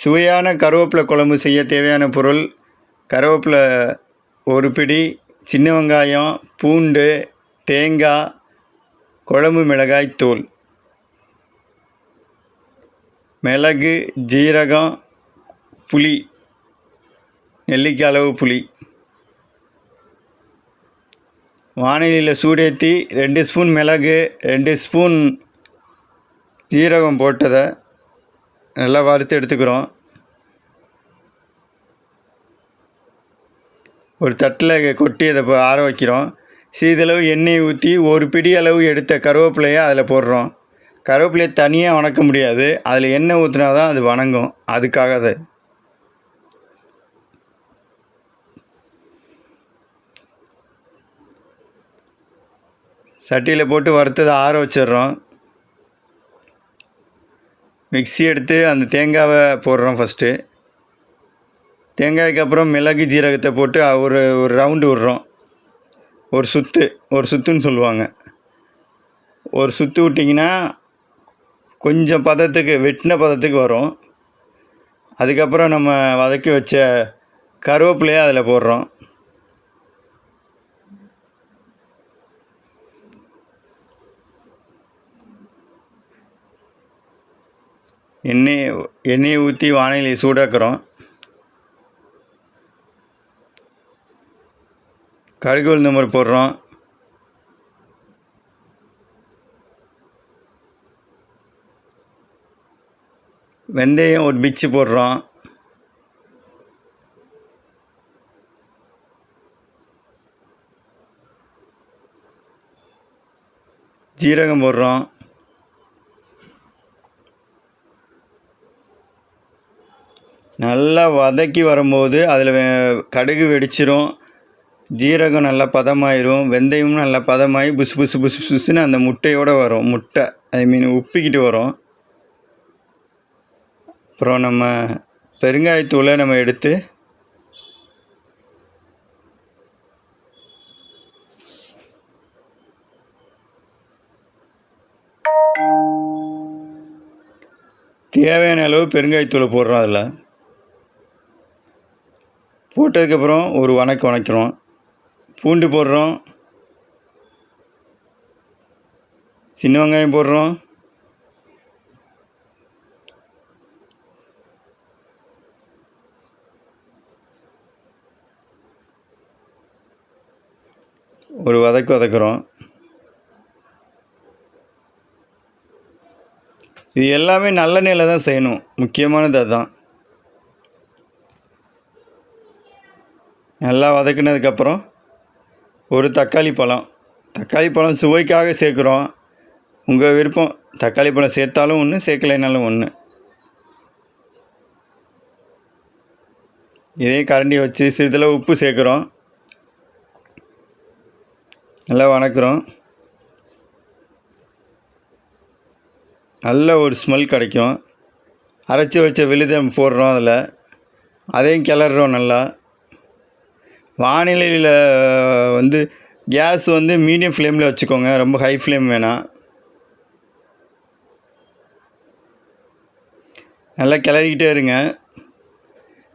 சுவையான கருவேப்பிலை குழம்பு செய்ய தேவையான பொருள் கருவேப்பிலை ஒரு பிடி சின்ன வெங்காயம் பூண்டு தேங்காய் குழம்பு மிளகாய் தூள் மிளகு ஜீரகம் புளி நெல்லிக்காய் அளவு புளி. வானிலையில் சூடேற்றி ரெண்டு ஸ்பூன் மிளகு ரெண்டு ஸ்பூன் ஜீரகம் போட்டதை நல்லா வறுத்து எடுத்துக்கிறோம். ஒரு தட்டில் கொட்டி அதை இப்போ ஆற வைக்கிறோம். சிறிதளவு எண்ணெய் ஊற்றி ஒரு பிடி அளவு எடுத்த கருவேப்பிலையை அதில் போடுறோம். கருவேப்பிலையை தனியாக வணக்க முடியாது. அதில் எண்ணெய் ஊற்றினா தான் அது வணங்கும். அதுக்காக அது சட்டியில் போட்டு வறுத்ததை ஆற வச்சிடுறோம். மிக்ஸி எடுத்து அந்த தேங்காவை போடுறோம் ஃபஸ்ட்டு தேங்காய்க்கு அப்புறம் மிளகு ஜீரகத்தை போட்டு ஒரு ஒரு ரவுண்டு விடுறோம். ஒரு சுத்து ஒரு சுத்துன்னு சொல்லுவாங்க. ஒரு சுத்து விட்டிங்கன்னா கொஞ்சம் பதத்துக்கு வெட்டின பதத்துக்கு வரும். அதுக்கப்புறம் நம்ம வதக்கி வச்ச கருவேப்பிலையை அதில் போடுறோம். எண்ணெய் எண்ணெயை ஊற்றி வானிலை சூடாக்குறோம். கடுகு உளுந்த மாதிரி போடுறோம். வெந்தயம் ஒரு பிச்சு போடுறோம். ஜீரகம் போடுறோம். நல்லா வதக்கி வரும்போது அதில் கடுகு வெடிச்சிரும். ஜீரகம் நல்லா பதமாயிரும். வெந்தயமும் நல்லா பதமாகி புசு புசு புசு புசுன்னு அந்த முட்டையோடு வரும். முட்டை ஐ மீன் உப்பிக்கிட்டு வரும். அப்புறம் நம்ம பெருங்காயத்தூளை நம்ம எடுத்து தேவையான அளவு பெருங்காயத்தூளை போடுறோம் அதில். போட்டதுக்கப்புறம் ஒரு வணக்கம் வணக்கிறோம். பூண்டு போடுறோம். சின்ன வெங்காயம் போடுறோம். ஒரு வதக்கு வதக்குறோம். இது எல்லாமே நல்லெண்ணெயில் தான் செய்யணும். முக்கியமானது அதுதான் நல்லா வதக்குனதுக்கப்புறம் ஒரு தக்காளி பழம். தக்காளி பழம் சுவைக்காக சேர்க்குறோம். உங்கள் விருப்பம். தக்காளி பழம் சேர்த்தாலும் ஒன்று சேர்க்கலைனாலும் ஒன்று இதே கரண்டி வச்சு சிறிதில் உப்பு சேர்க்குறோம். நல்லா வணக்குறோம். நல்ல ஒரு ஸ்மெல் கிடைக்கும். அரைச்சி வச்ச விழுதம் போடுறோம் அதில். அதையும் கிளறோம் நல்லா. வானிலையில் வந்து கேஸ் வந்து மீடியம் ஃப்ளேமில் வச்சுக்கோங்க. ரொம்ப ஹை ஃப்ளேம் வேணாம். நல்லா கிளறிக்கிட்டே இருங்க.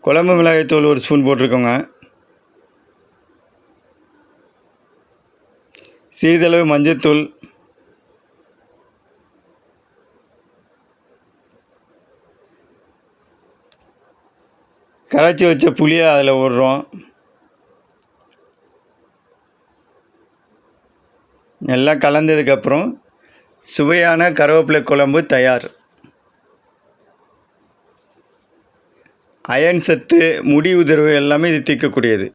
குழம்பு மிளகாய்த்தூள் ஒரு ஸ்பூன் போட்டிருக்கோங்க. சிறிதளவு மஞ்சத்தூள். கரைச்சி வச்ச புளியை அதில் விடுறோம் எல்லாம் கலந்ததுக்கப்புறம் சுவையான கருவேப்பிலை குழம்பு தயார். அயன் சத்து முடி உதிர்வு எல்லாமே இது தீர்க்கக்கூடியது.